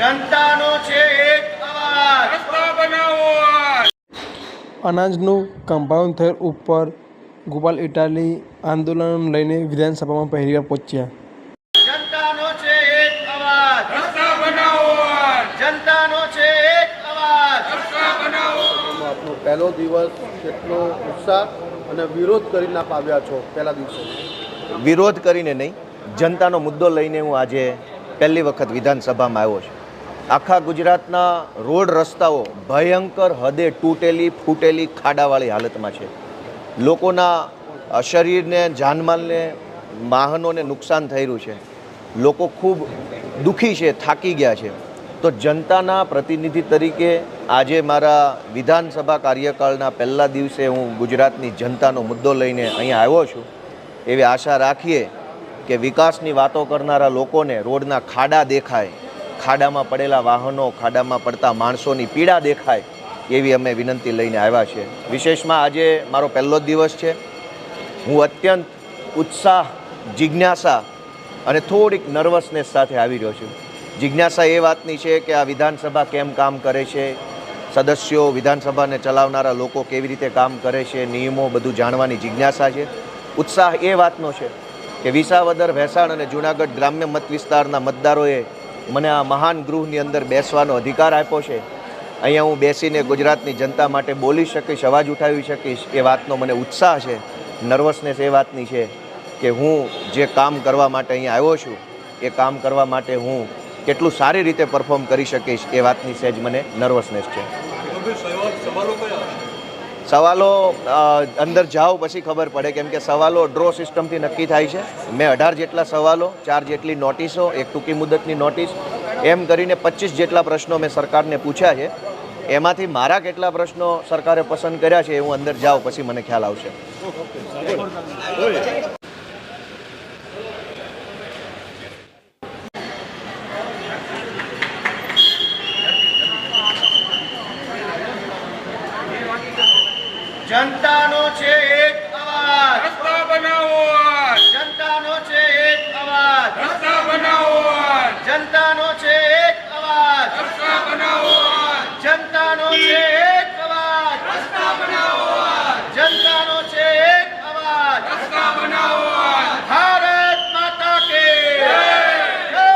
જનતાનો છે એક અવાજ. રસ્તા બનાવો અનાજનું કમ્પાઉન્ડ થયેલ ઉપર ગોપાલ ઇટાલી આંદોલન લઈને વિધાનસભામાં પહેલી વાર પહોંચ્યા. જનતાનો છે એક અવાજ. રસ્તા બનાવો જનતાનો છે એક અવાજ. રસ્તા બનાવો. આપનો પહેલો દિવસ કેટલો ઉત્સાહ અને વિરોધ કરીને આપ આવ્યા છો પહેલા દિવસે? વિરોધ કરીને નહીં. જનતાનો મુદ્દો લઈને હું આજે પહેલી વખત વિધાનસભામાં આવ્યો છું. આખા ગુજરાતના રોડ રસ્તાઓ ભયંકર હદે તૂટેલી, ફૂટેલી ખાડાવાળી હાલતમાં છે. લોકોના શરીરને, જાનમાલને, વાહનોને નુકસાન થઈ રહ્યું છે. લોકો ખૂબ દુઃખી છે, થાકી ગયા છે. તો જનતાના પ્રતિનિધિ તરીકે આજે મારા વિધાનસભા કાર્યકાળના પહેલા દિવસે હું ગુજરાતની જનતાનો મુદ્દો લઈને અહીંયા આવ્યો છું. એવી આશા રાખીએ કે વિકાસની વાતો કરનારા લોકોને રોડના ખાડા દેખાય ખાડામાં પડેલા વાહનો, ખાડામાં પડતા માણસોની પીડા દેખાય એવી અમે વિનંતી લઈને આવ્યા છે. વિશેષમાં આજે મારો પહેલો જ દિવસ છે. હું અત્યંત ઉત્સાહ, જિજ્ઞાસા અને થોડીક નર્વસનેસ સાથે આવી રહ્યો છું. જિજ્ઞાસા એ વાતની છે કે આ વિધાનસભા કેમ કામ કરે છે? સદસ્યો વિધાનસભાને ચલાવનારા લોકો કેવી રીતે કામ કરે છે? નિયમો બધું જાણવાની જિજ્ઞાસા છે. ઉત્સાહ એ વાતનો છે કે વિસાવદર, ભેસાણ અને જૂનાગઢ ગ્રામ્ય મત વિસ્તારના મતદારોએ મને આ મહાન ગૃહની અંદર બેસવાનો અધિકાર આપ્યો છે. અહીંયા હું બેસીને ગુજરાતની જનતા માટે બોલી શકીશ, અવાજ ઉઠાવી શકીશ. એ વાતનો મને ઉત્સાહ છે નર્વસનેસ એ વાતની છે કે હું જે કામ કરવા માટે અહીંયા આવ્યો છું, એ કામ કરવા માટે હું કેટલું સારી રીતે પરફોર્મ કરી શકીશ એ વાતની સહેજ મને નર્વસનેસ છે. સવાલો અંદર જાઓ પછી ખબર પડે કેમ કે સવાલો ડ્રો સિસ્ટમથી નક્કી થાય છે. મેં અઢાર જેટલા સવાલો, ચાર જેટલી નોટિસો, એક ટૂંકી મુદતની નોટિસ, એમ કરીને પચીસ જેટલા પ્રશ્નો મેં સરકારને પૂછ્યા છે. એમાંથી મારા કેટલા પ્રશ્નો સરકારે પસંદ કર્યા છે એ હું અંદર જાઉં પછી મને ખ્યાલ આવશે. જનતાનો છે એક અવાજ. રસ્તા બનાવો જનતાનો છે એક અવાજ. રસ્તા બનાવો જનતાનો છે એક અવાજ રસ્તા બનાવો જનતાનો છે એક અવાજ રસ્તા બનાવો જનતાનો છે એક અવાજ રસ્તા બનાવો ભારત માતા કે જય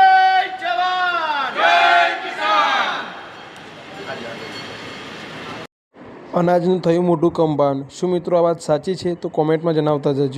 જવાન જય કિસાન અનાજનું થયું મોટું કમ્પાઉન્ડ શું મિત્રો આ વાત સાચી છે? તો કોમેન્ટમાં જણાવતા જજો.